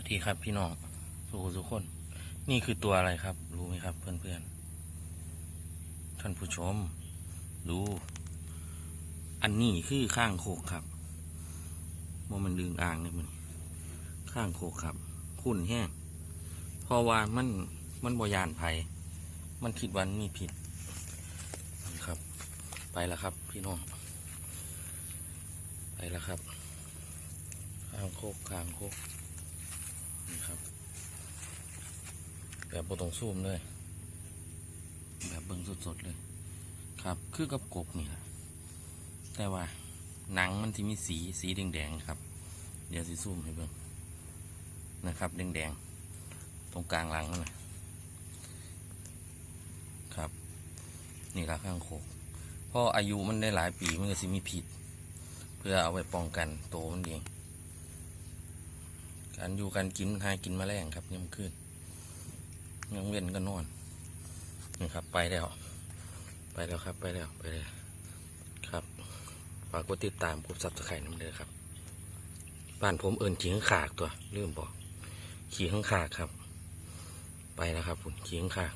วัสดีครับพี่น้องสุขทุกคน นี่คือตัวอะไรครับ รู้ไหมครับ เพื่อนๆ ท่านผู้ชม ดู อันนี้คือข้างโคกครับโมมันดึงอ่างเลยมันข้างโคกครับขุ่นแห้งเพราะว่ามันมันบยานไผมันคิดวันมีผิดนะครับ ไปแล้วครับ พี่น้อง ไปแล้วครับ ข้างโคกข้างโคก นี่ครับ แบบบตรงซูมเลย แบบเบิ้งสดๆเลย ครับ คือกับกบนี่แหละแต่ว่าหนังมันที่มีสีสีแดงๆครับ เดี๋ยวสิซูมให้เบิ้งนะครับแดงๆตรงกลางหลังนั่นนะครับ นี่ละข้างโคกเพราะอายุมันได้หลายปีมันก็สิมีผิด เพื่อเอาไว้ป้องกันโตมันเองการอยู่การกินหากินมาแมลงครับยังขึ้น ยังเว้นก็นอนนี่ครับ ไปแล้ว ไปแล้วครับ ไปแล้วไปแล้วครับฝากกดติดตามกดซับสไครต์น้ำเด้อครับ บ้านผมเอิญขี่ข้างขากตัวลืมบอกขี่ข้างขากครับ ไปแล้วครับผมขี่ข้างขาก